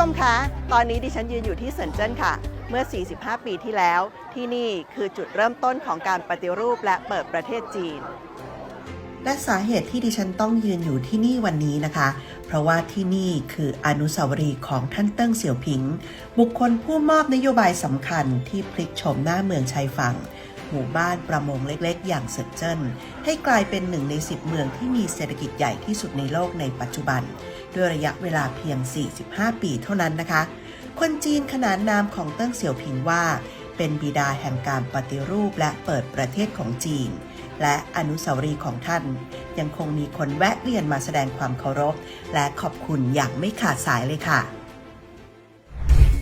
ชมคะ ตอนนี้ดิฉันยืนอยู่ที่เซินเจิ้นค่ะ เมื่อ 45 ปีที่แล้ว ที่นี่คือจุดเริ่มต้นของการปฏิรูปและเปิดประเทศจีน และสาเหตุที่ดิฉันต้องยืนอยู่ที่นี่วันนี้นะคะ เพราะว่าที่นี่คืออนุสาวรีย์ของท่านเติ้งเสี่ยวผิง บุคคลผู้มอบนโยบายสำคัญที่พลิกโฉมหน้าเมืองชายฝั่งหมู่บ้านประมงเล็กๆ อย่างเซินเจิ้นให้กลายเป็นหนึ่งใน 10 เมืองที่มีเศรษฐกิจใหญ่ที่สุดในโลกในปัจจุบัน ด้วยระยะเวลาเพียง 45 ปีเท่านั้นนะคะ คนจีนขนานนามของเติ้งเสี่ยวผิงว่า เป็นบิดาแห่งการปฏิรูปและเปิดประเทศของจีน และอนุสาวรีย์ของท่าน ยังคงมีคนแวะเวียนมาแสดงความเคารพ และขอบคุณอย่างไม่ขาดสายเลยค่ะ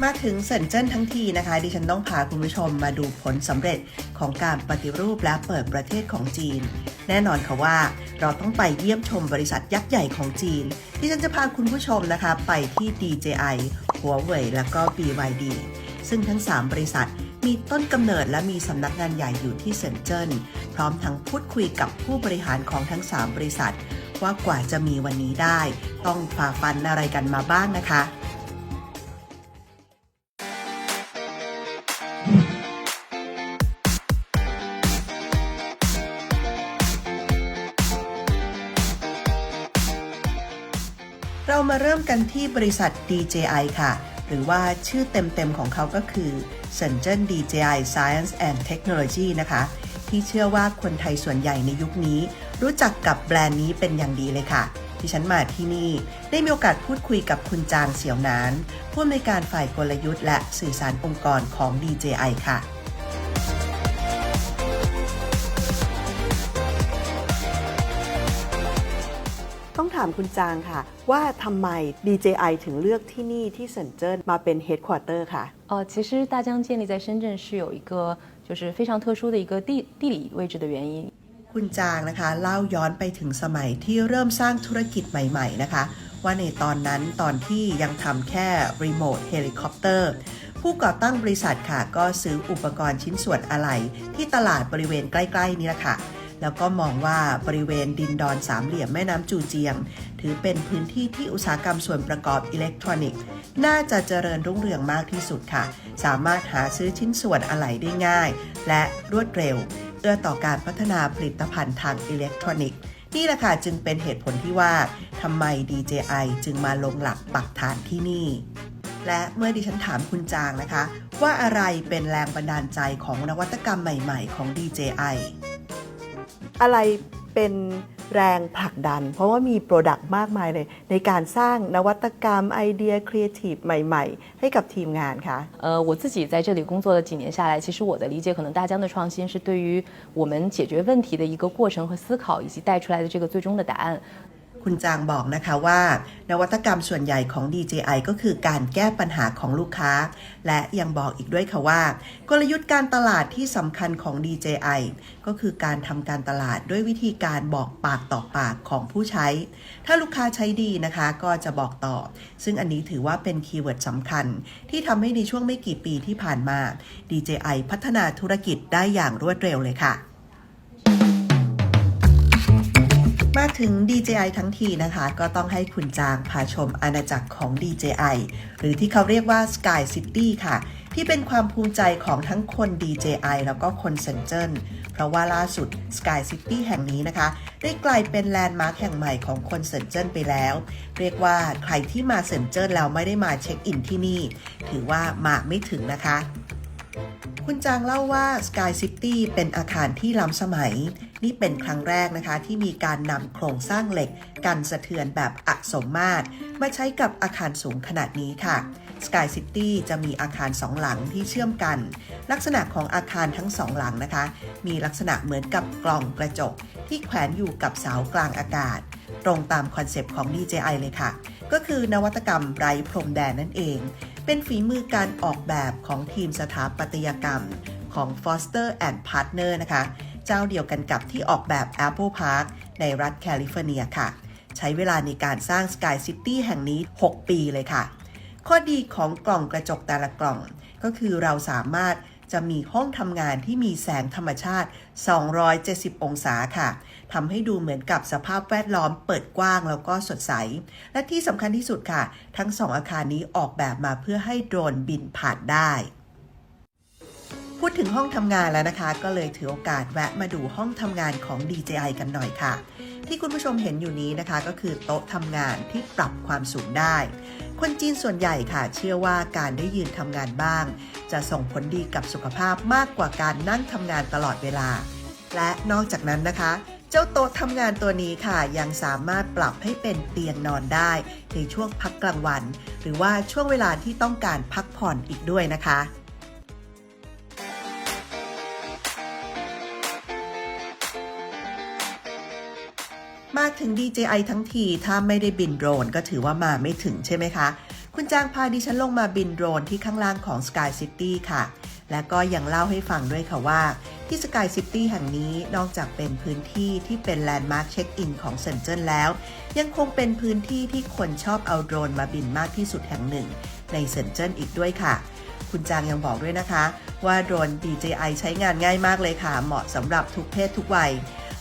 มาถึงเซินเจิ้นทั้งทีนะคะ ดิฉันต้องพาคุณผู้ชมมาดูผลสำเร็จของการปฏิรูปและเปิดประเทศของจีน แน่นอนค่ะว่าเราต้องไปเยี่ยมชมบริษัทยักษ์ใหญ่ของจีน ดิฉันจะพาคุณผู้ชมนะคะไปที่ DJI หัวเว่ยและก็ BYD ซึ่งทั้ง 3 บริษัทมีต้นกำเนิดและมีสำนักงานใหญ่อยู่ที่เซินเจิ้น พร้อมทั้งพูดคุยกับผู้บริหารของทั้ง 3 บริษัท ว่ากว่าจะมีวันนี้ได้ ต้องฝ่าฟันอะไรกันมาบ้างนะคะ เรามาเริ่มกันที่บริษัท DJI ค่ะ หรือว่าชื่อเต็มๆของเขาก็คือ Shenzhen DJI Science and Technology นะคะ ที่เชื่อว่าคนไทยส่วนใหญ่ในยุคนี้ รู้จักกับแบรนด์นี้เป็นอย่างดีเลยค่ะที่ฉันมาที่นี่ ได้มีโอกาสพูดคุยกับคุณจางเสี่ยวนานผู้อำนวยการฝ่ายกลยุทธ์และสื่อสารองค์กรของ DJI ค่ะ ถามคุณจางค่ะ ว่าทำไม DJI ถึงเลือกที่นี่ที่เซินเจิ้นมาเป็น Headquarter ค่ะ 呃，其实大疆建立在深圳是有一个就是非常特殊的一个地地理位置的原因。 คุณจางนะคะเล่าย้อนไปถึงสมัยที่เริ่มสร้างธุรกิจใหม่ ๆ นะคะ ว่าในตอนนั้นตอนที่ยังทำแค่รีโมทเฮลิคอปเตอร์ผู้ก่อตั้งบริษัทค่ะ ก็ซื้ออุปกรณ์ชิ้นส่วนอะไหล่ที่ตลาดบริเวณใกล้ ๆ นี้แหละค่ะ แล้วก็มองว่าบริเวณดินดอนสามเหลี่ยมแม่น้ำจูเจียง ถือเป็นพื้นที่ที่อุตสาหกรรมส่วนประกอบอิเล็กทรอนิกส์ น่าจะเจริญรุ่งเรืองมากที่สุดค่ะ สามารถหาซื้อชิ้นส่วนอะไหล่ได้ง่าย และรวดเร็ว เอื้อต่อการพัฒนาผลิตภัณฑ์ทางอิเล็กทรอนิกส์นี่แหละค่ะจึงเป็นเหตุผลที่ว่าทำไม DJI จึงมาลงหลักปักฐานที่นี่ และเมื่อดิฉันถามคุณจางนะคะ ว่าอะไรเป็นแรงบันดาลใจของนวัตกรรมใหม่ ๆ ของ DJI อะไรเป็นแรงผลักดัน เพราะว่ามีโปรดักต์มากมายเลย ในการสร้างนวัตกรรมไอเดียครีเอทีฟใหม่ ๆ ให้กับทีมงานคะ 呃，我自己在这里工作了几年下来，其实我的理解，可能大疆的创新是对于我们解决问题的一个过程和思考，以及带出来的这个最终的答案。 คุณจางบอกนะคะว่า นวัตกรรมส่วนใหญ่ของ DJI ก็คือการแก้ปัญหาของลูกค้า และยังบอกอีกด้วยค่ะว่า กลยุทธ์การตลาดที่สำคัญของ DJI ก็คือการทำการตลาดด้วยวิธีการบอกปากต่อปากของผู้ใช้ ถ้าลูกค้าใช้ดีนะคะก็จะบอกต่อ ซึ่งอันนี้ถือว่าเป็นคีย์เวิร์ดสำคัญ ที่ทำให้ในช่วงไม่กี่ปีที่ผ่านมา DJI พัฒนาธุรกิจได้อย่างรวดเร็วเลยค่ะ มาถึง DJI ทั้งทีนะคะ ก็ต้องให้คุณจางพาชมอาณาจักรของ DJI หรือที่เขาเรียกว่า Sky City ค่ะ ที่เป็นความภูมิใจของทั้งคน DJI แล้วก็คนเซนเจิ้นเพราะว่าล่าสุด Sky City แห่งนี้นะคะ ได้กลายเป็นแลนด์มาร์คแห่งใหม่ของคนเซนเจิ้นไปแล้ว เรียกว่าใครที่มาเซนเจิ้นแล้วไม่ได้มาเช็คอินที่นี่ ถือว่ามาไม่ถึงนะคะ คุณจางเล่าว่า Sky City เป็นอาคารที่ล้ำสมัย นี่เป็นครั้งแรกนะคะที่มีการนำโครงสร้างเหล็ก กันสะเทือนแบบอักสมมาตร มาใช้กับอาคารสูงขนาดนี้ค่ะ Sky City จะมีอาคารสองหลังที่เชื่อมกัน ลักษณะของอาคารทั้งสองหลังนะคะ มีลักษณะเหมือนกับกล่องกระจก ที่แขวนอยู่กับเสากลางอากาศ ตรงตามคอนเซปต์ของ DJI เลยค่ะ ก็คือนวัตกรรมไร้พรมแดนนั่นเอง เป็นฝีมือการออกแบบของทีมสถาปัตยกรรมของ Foster and Partner นะคะ เจ้าเดียวกันกับที่ออกแบบ Apple Park ในรัฐแคลิฟอร์เนียค่ะ ใช้เวลาในการสร้าง Sky City แห่งนี้ 6 ปีเลยค่ะ ข้อดีของกล่องกระจกแต่ละกล่อง ก็คือเราสามารถจะมีห้องทำงานที่มีแสงธรรมชาติ 270 องศาค่ะทำให้ดูเหมือนกับสภาพแวดล้อมเปิดกว้างแล้วก็สดใส และที่สำคัญที่สุดค่ะ ทั้งสองอาคารนี้ออกแบบมาเพื่อให้โดรนบินผ่านได้ พูดถึงห้องทำงานแล้วนะคะ ก็เลยถือโอกาสแวะมาดูห้องทำงานของ DJI กันหน่อยค่ะ ที่คุณผู้ชมเห็นอยู่นี้นะคะ ก็คือโต๊ะทำงานที่ปรับความสูงได้ คนจีนส่วนใหญ่ค่ะ เชื่อว่าการได้ยืนทำงานบ้าง จะส่งผลดีกับสุขภาพมากกว่าการนั่งทำงานตลอดเวลา และนอกจากนั้นนะคะเจ้าโต๊ะทำงานตัวนี้ค่ะ ยังสามารถปรับให้เป็นเตียงนอนได้ ในช่วงพักกลางวัน หรือว่าช่วงเวลาที่ต้องการพักผ่อนอีกด้วยนะคะ มาถึง DJI ทั้งที ถ้าไม่ได้บินโดรนก็ถือว่ามาไม่ถึงใช่ไหมคะ คุณจางพาดิฉันลงมาบินโดรนที่ข้างล่างของ Sky City ค่ะ และก็ยังเล่าให้ฟังด้วยค่ะว่า ที่ Sky City แห่งนี้นอกจากเป็นพื้นที่ที่เป็นแลนด์มาร์คเช็คอินของเซนเจิ้นแล้ว ยังคงเป็นพื้นที่ที่คนชอบเอาโดรนมาบินมากที่สุดแห่งหนึ่ง ในเซนเจิ้นอีกด้วยค่ะคุณจางยังบอกด้วยนะคะ ว่าโดรน DJI ใช้งานง่ายมากเลยค่ะ เหมาะสำหรับทุกเพศทุกวัย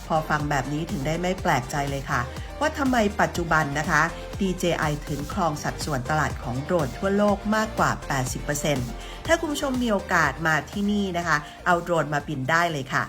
พอฟังแบบนี้ถึงได้ไม่แปลกใจเลยค่ะ ว่าทำไมปัจจุบันนะคะ DJI ถึงครองสัดส่วนตลาดของโดรนทั่วโลกมากกว่า 80%ถ้าคุณผู้ชมมีโอกาสมาที่นี่นะคะ เอาโดรนมาบินได้เลยค่ะ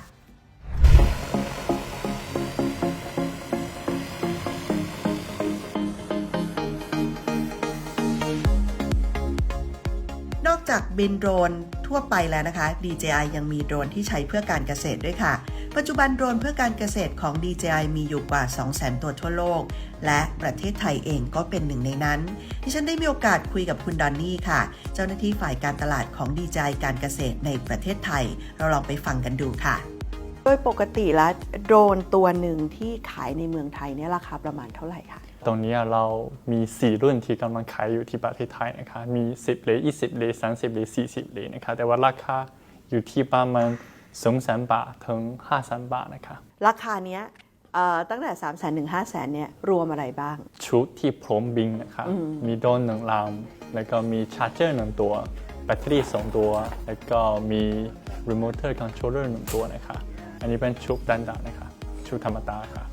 บินโดรนทั่วไปแล้วนะคะ DJI ยังมีโดรนที่ใช้เพื่อการเกษตรด้วยค่ะ ปัจจุบันโดรนเพื่อการเกษตรของ DJI มีอยู่กว่า 200,000 ตัวทั่วโลก และประเทศไทยเองก็เป็นหนึ่งในนั้นที่ฉันได้มีโอกาสคุยกับคุณดอนนี่ค่ะ เจ้าหน้าที่ฝ่ายการตลาดของ DJI การเกษตรในประเทศไทย เราลองไปฟังกันดูค่ะโดยปกติแล้วโดรนตัวหนึ่งที่ขายในเมืองไทยเนี่ยราคาประมาณเท่าไหร่คะ ตรงนี้เรามี 4 รุ่นที่กำลังขายอยู่ที่ประเทศไทยนะคะมี 10เลย20เลย30เลย40เลยนะคะแต่ว่าราคาอยู่ที่ประมาณ2แสนบาทถึง5แสนบาทนะคะราคาเนี้ยเอ่อตั้งแต่3 0 0 0 0 0ถึง5 0 0 0 0เนี่ยรวมอะไรบ้าง ชุดที่พร้อมบินนะคะมีโดรนหนึ่งลำแล้วก็มีชาร์จเจอร์หนึ่งตัวแบตเตอรี่สองตัว แล้วก็มีรีโมทคอนโทรลเลอร์หนึ่งตัวนะคะอันนี้เป็นชุดดันดานะคะชุดธรรมดาค่ะ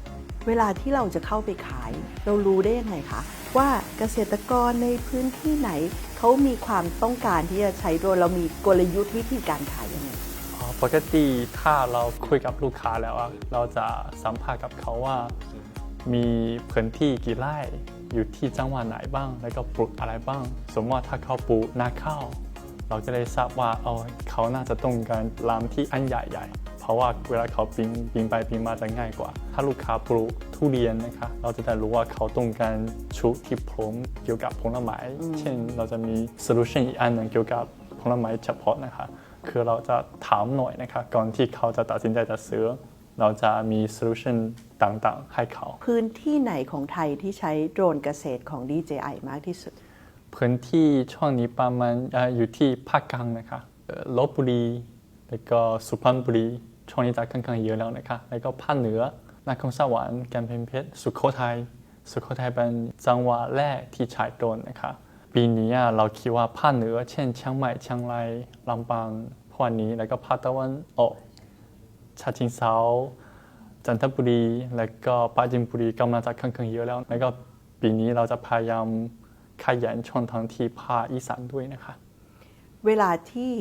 เวลาที่เราจะเข้าไปขาย เรารู้ได้ยังไงคะว่าเกษตรกรในพื้นที่ไหนเขามีความต้องการที่จะใช้โดรนเรามีกลยุทธ์วิธีการขายยังไงอ๋อปกติถ้าเราคุยกับลูกค้าแล้วเราจะสัมภาษณ์กับเขาว่า มีพื้นที่กี่ไร่อยู่ที่จังหวัดไหนบ้าง แล้วก็ปลูกอะไรบ้าง สมมติว่าถ้าเขาปลูกนาข้าวเราจะได้ทราบว่าเอาเขาน่าจะต้องการลามที่อันใหญ่ๆ เพราะว่าเวลาเขาบินบินไปบินมาจะง่ายกว่า ถ้าลูกค้าปลูกทุเรียนนะคะเราจะได้รู้ว่าเขาต้องการชุดที่พร้อมเกี่ยวกับผลไม้เช่นเราจะมีโซลูชันอีกอันหนึ่งเกี่ยวกับผลไม้เฉพาะนะคะคือเราจะถามหน่อยนะคะก่อนที่เขาจะตัดสินใจจะซื้อ เราจะมีโซลูชันต่างๆ ให้เขา พื้นที่ไหนของไทยที่ใช้โดรนเกษตรของ DJI มากที่สุด พื้นที่ช่วงนี้ประมาณเอ่ออยู่ที่ภาคกลางนะคะเอ่อลบบุรีแล้วก็สุพรรณบุรี ช่วงนี้จะค่อนข้างเยอะแล้วนะคะแล้วก็ภาคเหนือนครสวรรค์กำแพงเพชรสุโขทัยสุโขทัยเป็นจังหวัดแรกที่ใช้โดรนนะคะปีนี้อะเราคิดว่าภาคเหนือ เช่นเชียงใหม่เชียงรายลำปางพวกนี้แล้วก็ภาคตะวันออกชาชิงเซาจันทบุรี แล้วก็ปราจีนบุรีกำลังจะค่อนข้างเยอะแล้ว แล้วก็ปีนี้เราจะพยายามขยันช่องทางที่ภาคอีสานด้วยนะคะ เวลาที่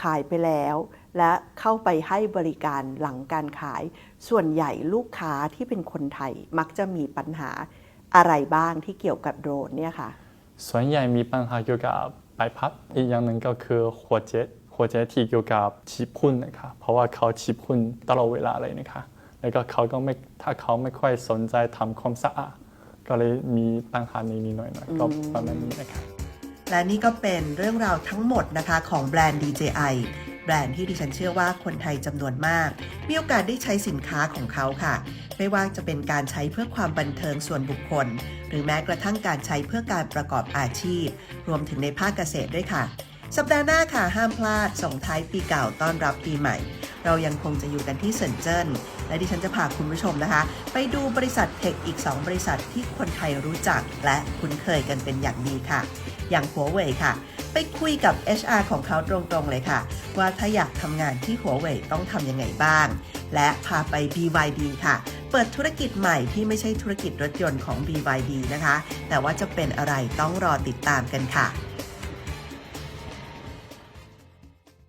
ขายไปแล้ว และเข้าไปให้บริการหลังการขาย ส่วนใหญ่ลูกค้าที่เป็นคนไทยมักจะมีปัญหาอะไรบ้างที่เกี่ยวกับโดรนเนี่ยค่ะ ส่วนใหญ่มีปัญหาเกี่ยวกับใบพัด อีกอย่างหนึ่งก็คือหัวเจ็ตหัวเจ็ตที่เกี่ยวกับฉีดพ่นนะคะเพราะว่าเขาฉีดพ่นตลอดเวลาเลยนะคะแล้วก็เขาก็ไม่ถ้าเขาไม่ค่อยสนใจทำความสะอาดก็เลยมีปัญหานี้นิดหน่อยๆก็ประมาณนี้นะคะและนี่ก็เป็นเรื่องราวทั้งหมดนะคะของแบรนด์ DJI แบรนด์ที่ดิฉันเชื่อว่าคนไทยจำนวนมาก มีโอกาสได้ใช้สินค้าของเขาค่ะ ไม่ว่าจะเป็นการใช้เพื่อความบันเทิงส่วนบุคคล หรือแม้กระทั่งการใช้เพื่อการประกอบอาชีพ รวมถึงในภาคเกษตรด้วยค่ะ สัปดาห์หน้าค่ะห้ามพลาดส่งท้ายปีเก่าต้อนรับปีใหม่ เรายังคงจะอยู่กันที่เซินเจิ้นและดิฉันจะพาคุณผู้ชมนะคะ ไปดูบริษัทเทคอีก 2 บริษัทที่คนไทยรู้จักและคุ้นเคยกันเป็นอย่างดีค่ะ อย่างหัวเว่ยค่ะ ไปคุยกับ HR ของเขาตรงๆเลยค่ะ ว่าถ้าอยากทำงานที่หัวเว่ยต้องทำยังไงบ้าง และพาไป BYD ค่ะ เปิดธุรกิจใหม่ที่ไม่ใช่ธุรกิจรถยนต์ของ BYD นะคะ แต่ว่าจะเป็นอะไรต้องรอติดตามกันค่ะ